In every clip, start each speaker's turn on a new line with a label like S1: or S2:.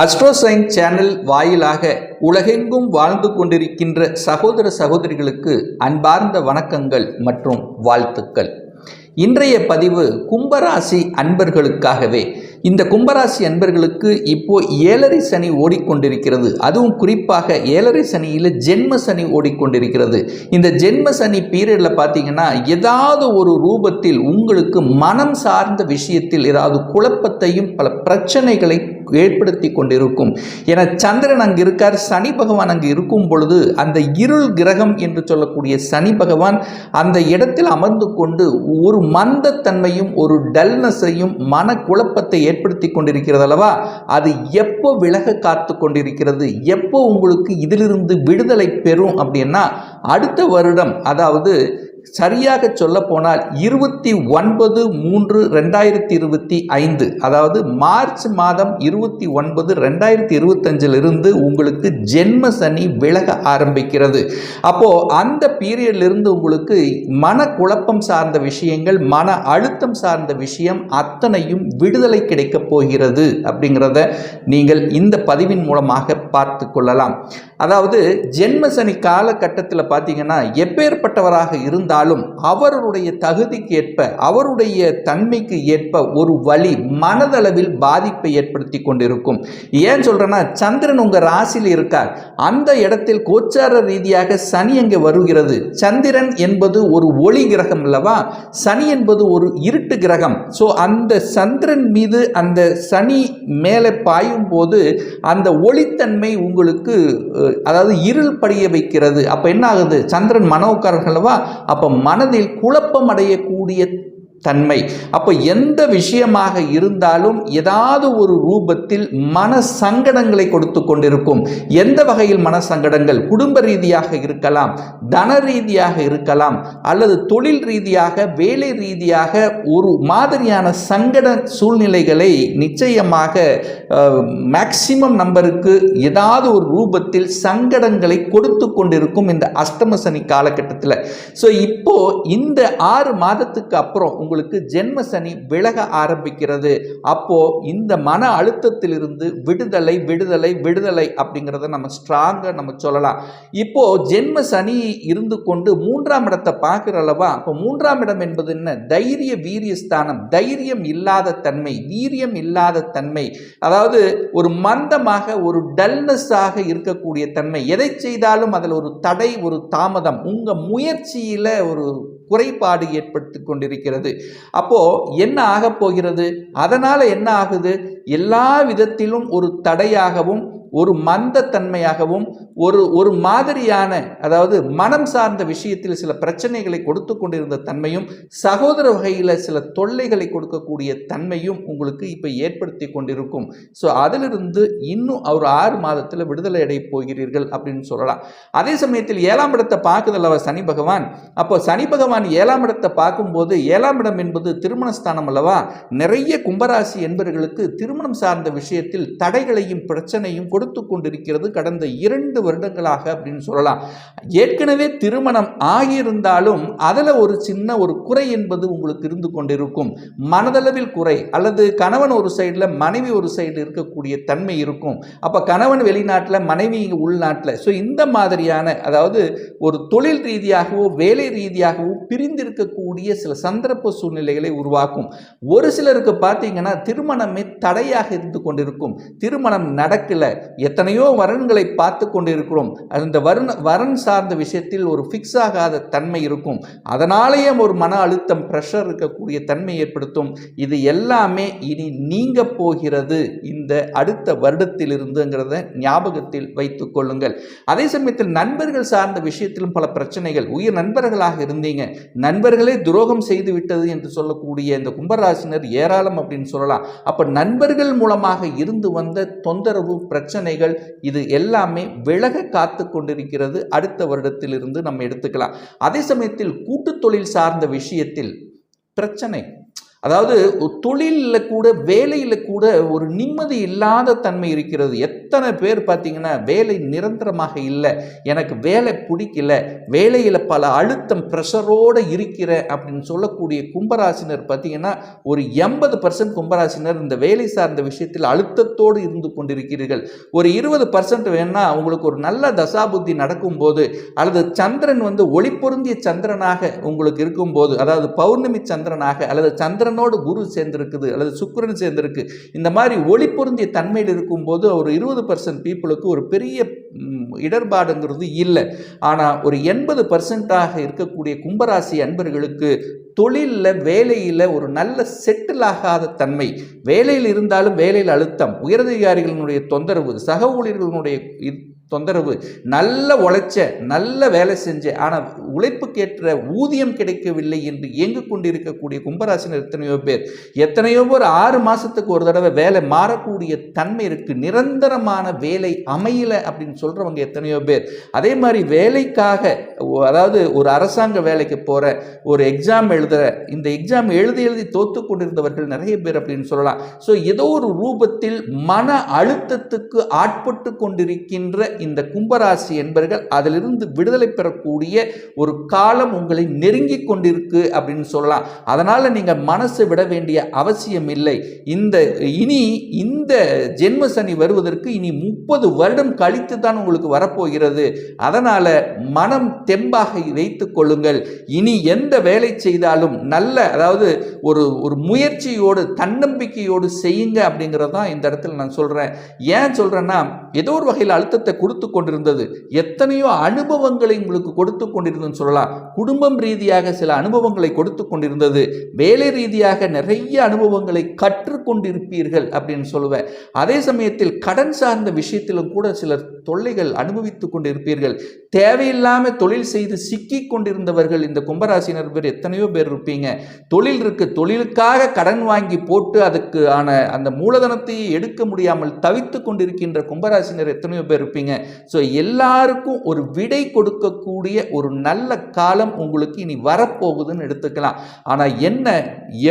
S1: அஸ்ட்ரோசைன் channel வாயிலாக உலகெங்கும் வாழ்ந்து கொண்டிருக்கின்ற சகோதர சகோதரிகளுக்கு அன்பார்ந்த வணக்கங்கள் மற்றும் வாழ்த்துக்கள். இன்றைய பதிவு கும்பராசி அன்பர்களுக்காகவே இந்த கும்பராசி அன்பர்களுக்கு இப்போ ஏழரை சனி ஓடிக்கொண்டிருக்கிறது. அதுவும் குறிப்பாக ஏழரை சனியில் ஜென்ம சனி ஓடிக்கொண்டிருக்கிறது. இந்த ஜென்ம சனி பீரியடில் பார்த்தீங்கன்னா ஏதாவது ஒரு ரூபத்தில் உங்களுக்கு மனம் சார்ந்த விஷயத்தில் ஏதாவது குழப்பத்தையும் பல பிரச்சனைகளை ஏற்படுத்தி கொண்டிருக்கும். என சந்திரன் அங்கு இருக்கார் சனி பகவான் அங்கு இருக்கும் பொழுது அந்த இருள் கிரகம் என்று சொல்லக்கூடிய சனி பகவான் அந்த இடத்தில் அமர்ந்து கொண்டு ஒரு மந்தத்தன்மையும் ஒரு டல்னஸையும் மனக்குழப்பத்தை ஏற்படுத்தி கொண்டிருக்கிறது அல்லவா? அது எப்போ விலக காத்து கொண்டிருக்கிறது? எப்போ உங்களுக்கு இதிலிருந்து விடுதலை பெறும் அப்படின்னா அடுத்த வருடம் அதாவது சரியாக சொல்ல போனால் இருபத்தி ஒன்பது மூன்று ரெண்டாயிரத்தி இருபத்தி ஐந்து அதாவது மார்ச் மாதம் இருபத்தி ஒன்பது ரெண்டாயிரத்தி இருபத்தஞ்சிலிருந்து உங்களுக்கு ஜென்ம சனி விலக ஆரம்பிக்கிறது. அப்போ அந்த பீரியட்லேருந்து உங்களுக்கு மனக்குழப்பம் சார்ந்த விஷயங்கள் மன அழுத்தம் சார்ந்த விஷயம் அத்தனையும் விடுதலை கிடைக்கப் போகிறது அப்படிங்கிறத நீங்கள் இந்த பதிவின் மூலமாக பார்த்து கொள்ளலாம். அதாவது ஜென்ம சனி காலகட்டத்தில் பார்த்தீங்கன்னா எப்பேற்பட்டவராக இருந்தாலும் அவருடைய தகுதிக்கு ஏற்ப அவருடைய தன்மைக்கு ஏற்ப ஒரு வழி மனதளவில் பாதிப்பை ஏற்படுத்தி கொண்டிருக்கும். ஏன் சொல்கிறேன்னா சந்திரன் உங்கள் ராசியில் இருக்கார். அந்த இடத்தில் கோச்சார ரீதியாக சனி அங்கே வருகிறது? சந்திரன் என்பது ஒரு ஒளி கிரகம் அல்லவா? சனி என்பது ஒரு இருட்டு கிரகம். ஸோ அந்த சந்திரன் மீது அந்த சனி மேலே பாயும் போது அந்த ஒளித்தன்மை உங்களுக்கு அதாவது இருள் படிய வைக்கிறது. அப்போ என்ன ஆகுது? சந்திரன் மனோக்காரர்கள் அல்லவா? அப்போ மனதில் குழப்பம் அடையக்கூடிய தன்மை. அப்போ எந்த விஷயமாக இருந்தாலும் ஏதாவது ஒரு ரூபத்தில் மன சங்கடங்களை கொடுத்து கொண்டிருக்கும். எந்த வகையில் மன சங்கடங்கள் குடும்ப ரீதியாக இருக்கலாம் தன ரீதியாக இருக்கலாம் அல்லது தொழில் ரீதியாக வேலை ரீதியாக ஒரு மாதிரியான சங்கட சூழ்நிலைகளை நிச்சயமாக மேக்சிமம் நம்பருக்கு ஏதாவது ஒரு ரூபத்தில் சங்கடங்களை கொடுத்து கொண்டிருக்கும் இந்த அஷ்டம சனி காலகட்டத்தில். ஸோ இப்போ இந்த ஆறு மாதத்துக்கு அப்புறம் உங்களுக்கு ஜென்ம சனி விலக ஆரம்பிக்கிறது. அப்போ இந்த மன அழுத்தத்திலிருந்து விடுதலை விடுதலை விடுதலை அப்படிங்கிறத நம்ம ஸ்ட்ராங்காக நம்ம சொல்லலாம். இப்போ ஜென்ம சனி இருந்து கொண்டு மூன்றாம் இடத்தை பார்க்குற அளவா அப்போ மூன்றாம் இடம் என்பது என்ன? தைரிய வீரிய ஸ்தானம் தைரியம் இல்லாத தன்மை வீரியம் இல்லாத தன்மை. அதாவது ஒரு மந்தமாக ஒரு டல்னஸாக இருக்கக்கூடிய தன்மை. எதை செய்தாலும் அதில் ஒரு தடை ஒரு தாமதம். உங்கள் முயற்சியில் ஒரு குறைபாடு ஏற்படுத்தி கொண்டிருக்கிறது. அப்போ என்ன ஆகப் போகிறது? அதனால் என்ன ஆகுது? எல்லா விதத்திலும் ஒரு தடையாகவும் ஒரு மந்தத்தன்மையாகவும் ஒரு ஒரு மாதிரியான அதாவது மனம் சார்ந்த விஷயத்தில் சில பிரச்சனைகளை கொடுத்து கொண்டிருந்த தன்மையும் சகோதர வகையில் சில தொல்லைகளை கொடுக்கக்கூடிய தன்மையும் உங்களுக்கு இப்போ ஏற்படுத்தி கொண்டிருக்கும். ஸோ அதிலிருந்து இன்னும் ஒரு ஆறு மாதத்தில் விடுதலை அடைய போகிறீர்கள் அப்படின்னு சொல்லலாம். அதே சமயத்தில் ஏழாம் இடத்தை பார்க்குதல்லவா சனி பகவான். அப்போ சனி பகவான் ஏழாம் இடத்தை பார்க்கும்போது ஏழாம் இடம் என்பது திருமணஸ்தானம் அல்லவா? நிறைய கும்பராசி என்பவர்களுக்கு திருமணம் சார்ந்த விஷயத்தில் தடைகளையும் பிரச்சனையும் கொடுத்து கொண்டிருக்கிறது கடந்த இரண்டு வருடங்களாக அப்படின்னு சொல்லலாம். ஏற்கனவே திருமணம் ஆகியிருந்தாலும் அதில் ஒரு சின்ன ஒரு குறை என்பது உங்களுக்கு இருந்து கொண்டிருக்கும். மனதளவில் குறை அல்லது கணவன் ஒரு சைடில் மனைவி ஒரு சைடில் இருக்கக்கூடிய தன்மை இருக்கும். அப்போ கணவன் வெளிநாட்டில் மனைவி உள்நாட்டில். ஸோ இந்த மாதிரியான அதாவது ஒரு தொழில் ரீதியாகவோ வேலை ரீதியாகவோ பிரிந்திருக்கக்கூடிய சில சந்தர்ப்ப சூழ்நிலைகளை உருவாக்கும். ஒரு சிலருக்கு பார்த்தீங்கன்னா திருமணமே தடையாக இருந்து கொண்டிருக்கும். திருமணம் நடக்கலை. எத்தனையோ வரன்களை பார்த்து கொண்டிருக்கிறோம். அந்த வரன் வரன் சார்ந்த விஷயத்தில் ஒரு ஃபிக்ஸ் ஆகாத தன்மை இருக்கும். அதனாலேயே ஒரு மன அழுத்தம் ப்ரெஷர் இருக்கக்கூடிய தன்மை ஏற்படுத்தும். இது எல்லாமே இனி நீங்க போகிறது இந்த அடுத்த வருடத்திலிருந்துங்கிறத ஞாபகத்தில் வைத்துக் கொள்ளுங்கள். அதே சமயத்தில் நண்பர்கள் சார்ந்த விஷயத்திலும் பல பிரச்சனைகள். உயிர் நண்பர்களாக இருந்தீங்க. நண்பர்களே துரோகம் செய்து விட்டது என்று சொல்லக்கூடிய இந்த கும்பராசினர் ஏராளம் அப்படின்னு சொல்லலாம். அப்ப நண்பர்கள் மூலமாக இருந்து வந்த தொந்தரவு பிரச்சனைகள் இது எல்லாமே விலக காத்து கொண்டிருக்கிறது. அடுத்த வருடத்திலிருந்து நம்ம எடுத்துக்கலாம். அதே சமயத்தில் கூட்டு தொழில் சார்ந்த விஷயத்தில் பிரச்சனை அதாவது தொழிலில் கூட வேலையில் கூட ஒரு நிம்மதி இல்லாத தன்மை இருக்கிறது. எத்தனை பேர் பார்த்தீங்கன்னா வேலை நிரந்தரமாக இல்லை எனக்கு வேலை பிடிக்கல வேலையில் பல அழுத்தம் ப்ரெஷரோடு இருக்கிற அப்படின்னு சொல்லக்கூடிய கும்பராசினர் பார்த்தீங்கன்னா ஒரு எண்பது பர்சன்ட் கும்பராசினர் இந்த வேலை சார்ந்த விஷயத்தில் அழுத்தத்தோடு இருந்து கொண்டிருக்கிறீர்கள். ஒரு இருபது பர்சன்ட் வேணால் உங்களுக்கு ஒரு நல்ல தசாபுத்தி நடக்கும்போது அல்லது சந்திரன் வந்து ஒளி பொருந்திய சந்திரனாக உங்களுக்கு இருக்கும்போது அதாவது பௌர்ணமி சந்திரனாக அல்லது சந்திரன் சந்திரனோடு குரு சேர்ந்திருக்குது அல்லது சுக்கரன் சேர்ந்திருக்கு. இந்த மாதிரி ஒளி பொருந்திய தன்மையில் இருக்கும்போது ஒரு இருபது பர்சன்ட் பீப்புளுக்கு ஒரு பெரிய இடர்பாடுங்கிறது இல்லை. ஆனால் ஒரு எண்பது பர்சன்டாக இருக்கக்கூடிய கும்பராசி அன்பர்களுக்கு தொழிலில் வேலையில் ஒரு நல்ல செட்டில் ஆகாத தன்மை. வேலையில் இருந்தாலும் வேலையில் அழுத்தம். உயரதிகாரிகளினுடைய தொந்தரவு சக ஊழியர்களுடைய தொந்தரவு நல்ல உழைச்ச நல்ல வேலை செஞ்ச ஆனால் உழைப்புக்கேற்ற ஊதியம் கிடைக்கவில்லை என்று இயங்கு கொண்டிருக்கக்கூடிய கும்பராசினர் எத்தனையோ பேர். எத்தனையோ பேர் ஆறு மாதத்துக்கு ஒரு தடவை வேலை மாறக்கூடிய தன்மை இருக்குது நிரந்தரமான வேலை அமையல அப்படின்னு சொல்கிறவங்க எத்தனையோ பேர். அதே மாதிரி வேலைக்காக அதாவது ஒரு அரசாங்க வேலைக்கு போகிற ஒரு எக்ஸாம் எழுதுகிற இந்த எக்ஸாம் எழுதி எழுதி தோத்து கொண்டிருந்தவர்கள் நிறைய பேர் அப்படின்னு சொல்லலாம். ஸோ ஏதோ ஒரு ரூபத்தில் மன அழுத்தத்துக்கு ஆட்பட்டு கொண்டிருக்கின்ற இந்த கும்பராசி என்பர்கள் அதிலிருந்து விடுதலை பெறக்கூடிய ஒரு காலம் உங்களை நெருங்கி கொண்டிருக்கு அப்படின்னு சொல்லலாம். அதனால் நீங்கள் மனசு விட வேண்டிய அவசியம் இல்லை. இந்த இனி இந்த ஜென்ம சனி வருவதற்கு இனி முப்பது வருடம் கழித்து தான் உங்களுக்கு வரப்போகிறது. அதனால் மனம் தெம்பாக வைத்து கொள்ளுங்கள். இனி எந்த வேலை செய்தாலும் நல்ல அதாவது ஒரு ஒரு முயற்சியோடு தன்னம்பிக்கையோடு செய்யுங்க அப்படிங்கிறது தான் இந்த இடத்துல நான் சொல்கிறேன் ஏன் சொல்கிறேன்னா ஏதோ ஒரு வகையில் அழுத்தத்தை கொடுத்து கொண்டிருந்தது. எத்தனையோ அனுபவங்களை உங்களுக்கு கொடுத்து கொண்டிருந்ததுன்னு சொல்லலாம். குடும்பம் ரீதியாக சில அனுபவங்களை கொடுத்து கொண்டிருந்தது. வேலை ரீதியாக நிறைய அனுபவங்களை கற்றுக்கொண்டிருப்பீர்கள் அப்படின்னு சொல்லுவேன். அதே சமயத்தில் கடன் சார்ந்த விஷயத்திலும் கூட சிலர் தொல்லைகள் அனுபவித்துக் கொண்டிருப்பீர்கள். தேவையில்லாமல் தொழில் செய்து சிக்கி கொண்டிருந்தவர்கள் இந்த கும்பராசினர் பேர் எத்தனையோ பேர் இருப்பீங்க. தொழில் இருக்கு. தொழிலுக்காக கடன் வாங்கி போட்டு அதுக்கு ஆன அந்த மூலதனத்தையே எடுக்க முடியாமல் தவித்து கொண்டிருக்கின்ற கும்பராசினர் எத்தனையோ பேர் இருப்பீங்க. ஸோ எல்லாருக்கும் ஒரு விடை கொடுக்கக்கூடிய ஒரு நல்ல காலம் உங்களுக்கு இனி வரப்போகுதுன்னு எடுத்துக்கலாம். ஆனால் என்ன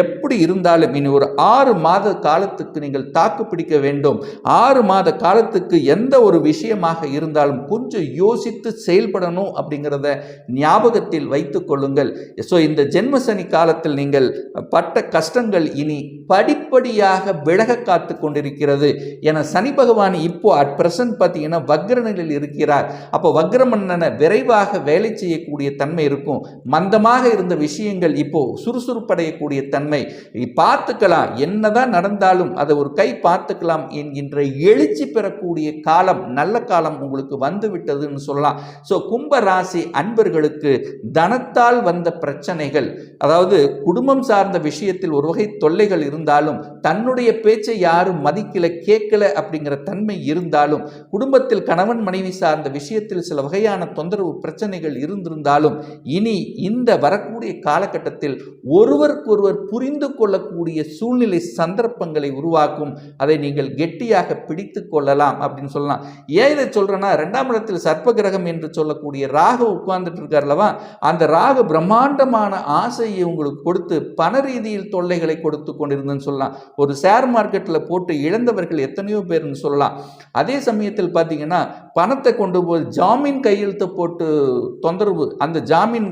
S1: எப்படி இருந்தாலும் இனி ஒரு ஆறு மாத காலத்துக்கு நீங்கள் தாக்கு பிடிக்க வேண்டும். ஆறு மாத காலத்துக்கு எந்த ஒரு விஷயமாக இருந்தாலும் கொஞ்சம் யோசித்து செயல்படணும் அப்படிங்கிறத ஞாபகத்தில் வைத்து கொள்ளுங்கள். ஸோ இந்த ஜென்மசனி காலத்தில் நீங்கள் பட்ட கஷ்டங்கள் இனி படிப்படியாக விலக காத்து கொண்டிருக்கிறது. என சனி பகவான் இப்போ அட் பிரசன்ட் பார்த்தீங்கன்னா வக்ர நிலையில் இருக்கிறார். அப்போ வக்ரமன்னனை விரைவாக வேலை செய்யக்கூடிய தன்மை இருக்கும். மந்தமாக இருந்த விஷயங்கள் இப்போ சுறுசுறுப்படையக்கூடிய தன்மை. பார்த்துக்கலாம் என்னதான் நடந்தாலும் அதை ஒரு கை பார்த்துக்கலாம் என்கின்ற எழுச்சி பெறக்கூடிய காலம் நல்ல காலம் உங்களுக்கு வந்து விட்டதுன்னு சொல்லலாம். ஸோ கும்ப ராசி அன்பர்களுக்கு தனத்தால் வந்த பிரச்சனைகள் அதாவது குடும்பம் சார்ந்த விஷயத்தில் ஒரு வகை தொல்லைகள் இருந்தாலும் தன்னுடைய பேச்சை யாரும் மதிக்கல கேட்கல அப்படிங்கிற தன்மை இருந்தாலும் குடும்பத்தில் கணவன் மனைவி சார்ந்த விஷயத்தில் சில வகையான தொந்தரவு பிரச்சனைகள் இருந்திருந்தாலும் இனி இந்த வரக்கூடிய காலகட்டத்தில் ஒருவருக்கொருவர் புரிந்து கொள்ளக்கூடிய சூழ்நிலை சந்தர்ப்பங்களை உருவாக்கும். அதை நீங்கள் கெட்டியாக பிடித்து கொள்ளலாம் அப்படின்னு சொல்லலாம். ஏன் இதை சொல்கிறேன்னா ரெண்டாம் இடத்தில் சர்ப்ப கிரகம் என்று சொல்லக்கூடிய ராகு உட்கார்ந்துட்டு இருக்கார்லவா அந்த ராகு பிரம்மாண்டமான ஆசையை உங்களுக்கு கொடுத்து பண ரீதியில் தொல்லைகளை கொடுத்து கொண்டிருந்ததுன்னு சொல்லலாம். ஒரு ஷேர் மார்க்கெட்டில் போட்டு இழந்தவர்கள் எத்தனையோ பேர்னு சொல்லலாம். அதே சமயத்தில் பார்த்தீங்கன்னா பணத்தை கொண்டு போய் ஜாமீன் கையெழுத்து போட்டு தொந்தரவு அந்த ஜாமீன்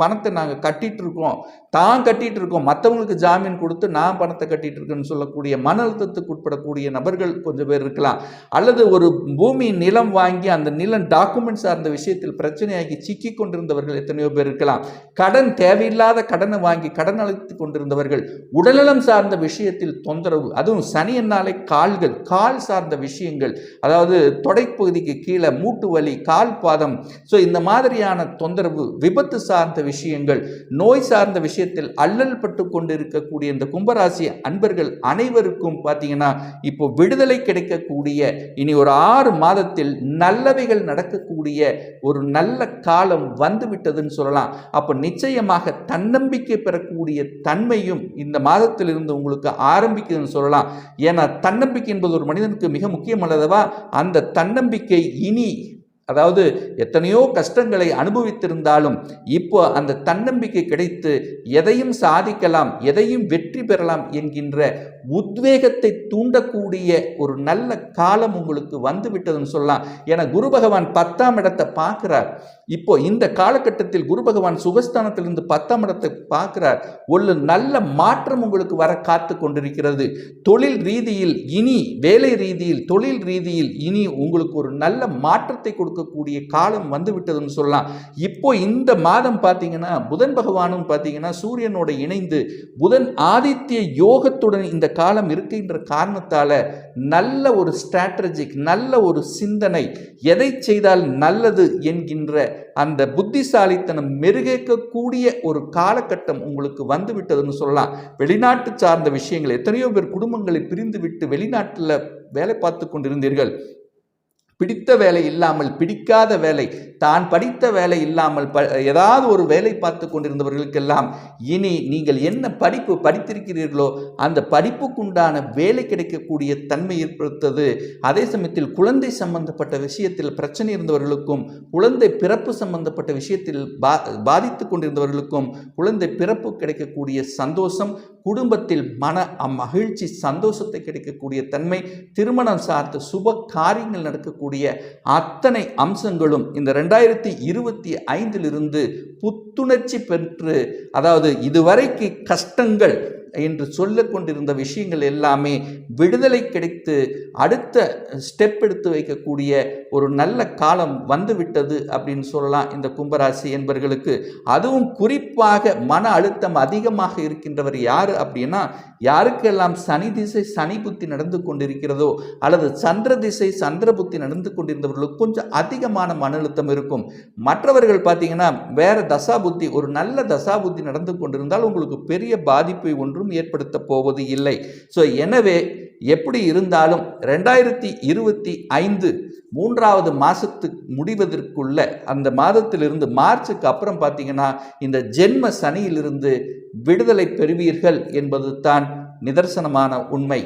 S1: பணத்தை நாங்கள் கட்டிட்டு இருக்கோம். தான் கட்டிகிட்டு இருக்கோம். மற்றவங்களுக்கு ஜாமீன் கொடுத்து நான் பணத்தை கட்டிட்டு இருக்கேன்னு சொல்லக்கூடிய மன அழுத்தத்துக்கு உட்படக்கூடிய நபர்கள் கொஞ்சம் பேர் இருக்கலாம். அல்லது ஒரு பூமி நிலம் வாங்கி அந்த நிலம் டாக்குமெண்ட் சார்ந்த விஷயத்தில் பிரச்சனையாகி சிக்கி கொண்டிருந்தவர்கள் எத்தனையோ பேர் இருக்கலாம். கடன் தேவையில்லாத கடனை வாங்கி கடன் அழைத்து கொண்டிருந்தவர்கள் உடல்நலம் சார்ந்த விஷயத்தில் தொந்தரவு அதுவும் சனி என்னாலே கால்கள் கால் சார்ந்த விஷயங்கள் அதாவது தொடைப்பகுதி தொடைப்பகுதிக்கு கீழே மூட்டு வலி கால் பாதம். ஸோ இந்த மாதிரியான தொந்தரவு விபத்து சார்ந்த விஷயங்கள் நோய் சார்ந்த விஷயத்தில் அல்லல் பட்டு கொண்டிருக்கக்கூடிய இந்த கும்பராசி அன்பர்கள் அனைவருக்கும் பார்த்தீங்கன்னா இப்போ விடுதலை கிடைக்கக்கூடிய இனி ஒரு ஆறு மாதத்தில் நல்லவைகள் நடக்கக்கூடிய ஒரு நல்ல காலம் வந்து விட்டதுன்னு சொல்லலாம். அப்போ நிச்சயமாக தன்னம்பிக்கை பெறக்கூடிய தன்மையும் இந்த மாதத்திலிருந்து உங்களுக்கு ஆரம்பிக்குதுன்னு சொல்லலாம். ஏன்னா தன்னம்பிக்கை என்பது ஒரு மனிதனுக்கு மிக முக்கியமானதவா அந்த தன்னம்பிக்கை இனி அதாவது எத்தனையோ கஷ்டங்களை அனுபவித்திருந்தாலும் இப்போ அந்த தன்னம்பிக்கை கிடைத்து எதையும் சாதிக்கலாம் எதையும் வெற்றி பெறலாம் என்கின்ற உத்வேகத்தை தூண்டக்கூடிய ஒரு நல்ல காலம் உங்களுக்கு வந்துவிட்டதுன்னு சொல்லலாம். என குரு பகவான் பத்தாம் இடத்தை பார்க்கிறார். இப்போ இந்த காலகட்டத்தில் குரு பகவான் சுகஸ்தானத்திலிருந்து பத்தாம் இடத்தை பார்க்கிறார். ஒரு நல்ல மாற்றம் உங்களுக்கு வர காத்து கொண்டிருக்கிறது. தொழில் ரீதியில் இனி வேலை ரீதியில் தொழில் ரீதியில் இனி உங்களுக்கு ஒரு நல்ல மாற்றத்தை கொடுக்க கொடுக்கக்கூடிய காலம் வந்து விட்டதுன்னு சொல்லலாம். இப்போ இந்த மாதம் பார்த்தீங்கன்னா புதன் பகவானும் பார்த்தீங்கன்னா சூரியனோட இணைந்து புதன் ஆதித்ய யோகத்துடன் இந்த காலம் இருக்கின்ற காரணத்தால் நல்ல ஒரு ஸ்ட்ராட்டஜிக் நல்ல ஒரு சிந்தனை எதை செய்தால் நல்லது என்கின்ற அந்த புத்திசாலித்தனம் மெருகேற்கக்கூடிய ஒரு காலகட்டம் உங்களுக்கு வந்து விட்டதுன்னு சொல்லலாம். வெளிநாட்டு சார்ந்த விஷயங்கள் எத்தனையோ பேர் குடும்பங்களை பிரிந்து விட்டு வெளிநாட்டில் வேலை பார்த்து கொண்டிருந்தீர்கள். பிடித்த வேலை இல்லாமல் பிடிக்காத வேலை தான் படித்த வேலை இல்லாமல் ப ஏதாவது ஒரு வேலை பார்த்து கொண்டிருந்தவர்களுக்கெல்லாம் இனி நீங்கள் என்ன படிப்பு படித்திருக்கிறீர்களோ அந்த படிப்புக்குண்டான வேலை கிடைக்கக்கூடிய தன்மை ஏற்படுத்தது. அதே சமயத்தில் குழந்தை சம்பந்தப்பட்ட விஷயத்தில் பிரச்சனை இருந்தவர்களுக்கும் குழந்தை பிறப்பு சம்பந்தப்பட்ட விஷயத்தில் பா பாதித்து கொண்டிருந்தவர்களுக்கும் குழந்தை பிறப்பு கிடைக்கக்கூடிய சந்தோஷம் குடும்பத்தில் மன மகிழ்ச்சி சந்தோஷத்தை கிடைக்கக்கூடிய தன்மை திருமணம் சார்ந்த சுப காரியங்கள் நடக்கக்கூடிய அத்தனை அம்சங்களும் இந்த ரெண்டாயிரத்தி இருபத்தி ஐந்திலிருந்து புத்துணர்ச்சி பெற்று அதாவது இதுவரைக்கு கஷ்டங்கள் என்று சொல்லிக் கொண்டிருந்த விஷயங்கள் எல்லாமே விடுதலை கிடைத்து அடுத்த ஸ்டெப் எடுத்து வைக்கக்கூடிய ஒரு நல்ல காலம் வந்துவிட்டது அப்படின்னு சொல்லலாம் இந்த கும்பராசி என்பவர்களுக்கு அதுவும் குறிப்பாக மன அழுத்தம் அதிகமாக இருக்கின்றவர் யார் அப்படின்னா யாருக்கெல்லாம் சனி திசை சனி புத்தி நடந்து கொண்டிருக்கிறதோ அல்லது சந்திர திசை சந்திர புத்தி நடந்து கொண்டிருந்தவர்களுக்கு கொஞ்சம் அதிகமான மன அழுத்தம் இருக்கும். மற்றவர்கள் பார்த்தீங்கன்னா வேற தசா புத்தி ஒரு நல்ல தசா புத்தி நடந்து கொண்டிருந்தால் உங்களுக்கு பெரிய பாதிப்பை ஒன்று ஒன்றும் ஏற்படுத்த போவது இல்லை. ஸோ எனவே எப்படி இருந்தாலும் ரெண்டாயிரத்தி இருபத்தி ஐந்து மூன்றாவது மாதத்து முடிவதற்குள்ள அந்த மாதத்திலிருந்து மார்ச்சுக்கு அப்புறம் பார்த்தீங்கன்னா இந்த ஜென்ம சனியிலிருந்து விடுதலை பெறுவீர்கள் என்பது தான் நிதர்சனமான உண்மை.